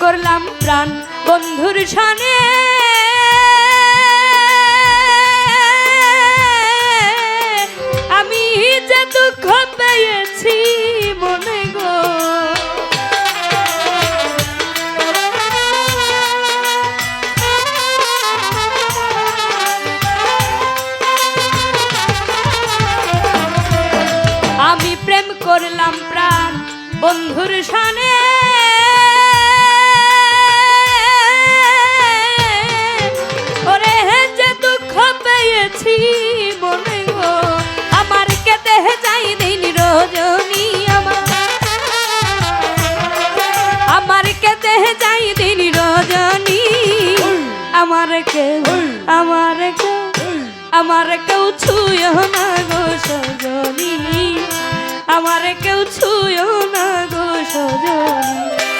করলাম প্রাণ বন্ধুর সানে। আমি যে দুঃখ পেয়েছি মনে গো। আমি প্রেম করলাম প্রাণ বন্ধুর সানে। পেয়েছি মনে গো, আমার কেতে যাই দিন রজনী আমার আমার কেতে যাই দিন রজনী আমার কেউ আমার কেউ আমার কেউ ছুঁয় না গো সজনী। আমার কেউ ছুঁয় না গো সজনী।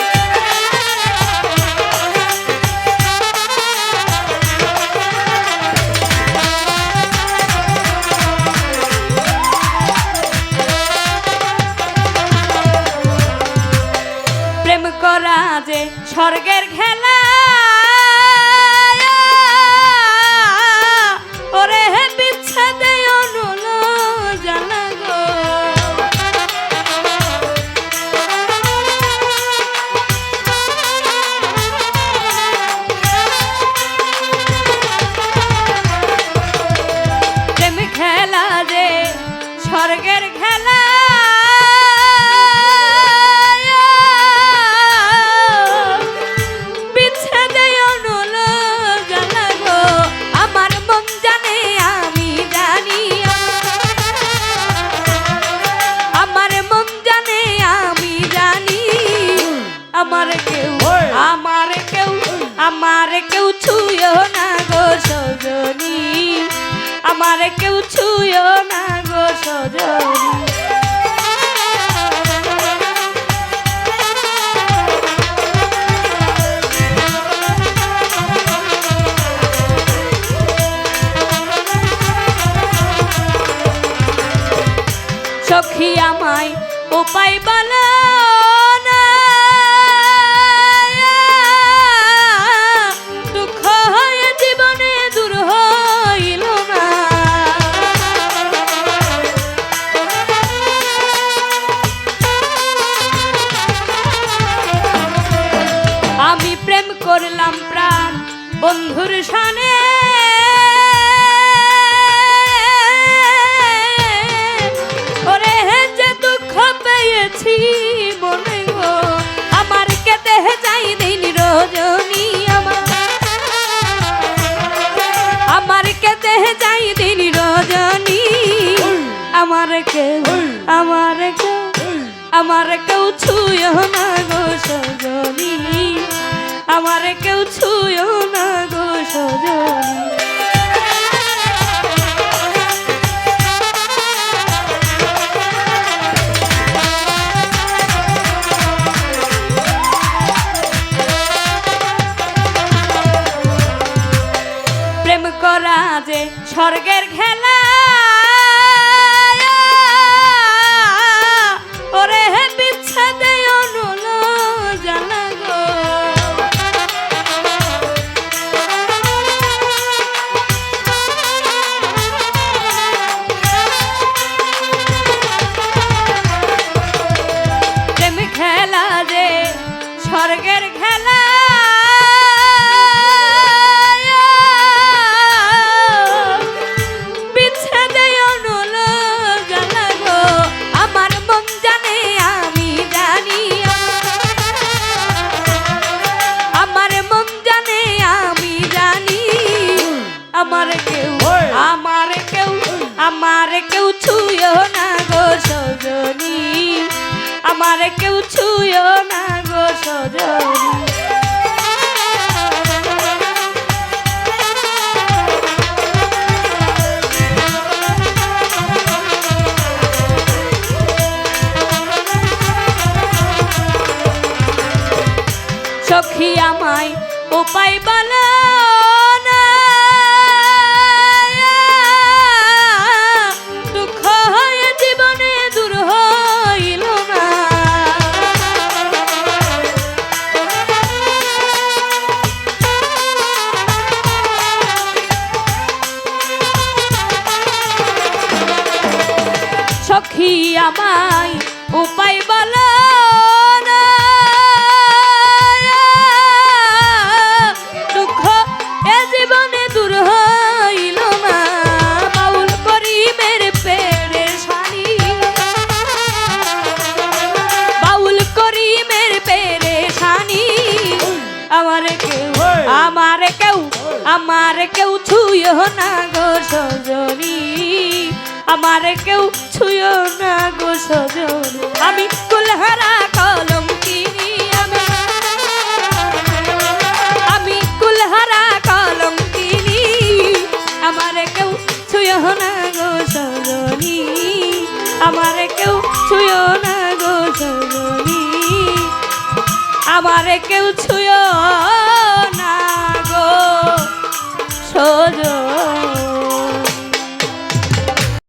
প্রেম করা যে স্বর্গের খেলা। ওরে হে বিচ্ছেদে অনুল প্রেম খেলা স্বর্গের খেলা। কেউ ছুঁয় না গো সজনী। আমার কেউ ছুঁয় না গো সজনী। সখী আমায় উপায় বলো কেউ, আমার কেউ আমার কেউ ছুঁয় না গো আমার কেউ ছুঁয় না গো সজনী। স্বর্গের খেলা কেউ ছুঁয় না গো সজনী। আমার কেউ ছুঁয় না গো সজনী। সখী আমায় উপায় বলো পেরে শানি আমার কেউ আমার কেউ আমার কেউ ছুঁয় না গো সজনী। আমার কেউ ছুঁয় না গো সজন আমি কুলহারা কলম কিনি আমি। আমি কুলহারা কলম কিনি। আমার কেউ ছুঁয় না গো সজনী আমার কেউ ছুঁয় না গো সজনী আমারে কেউ ছুঁয় না গো সজনী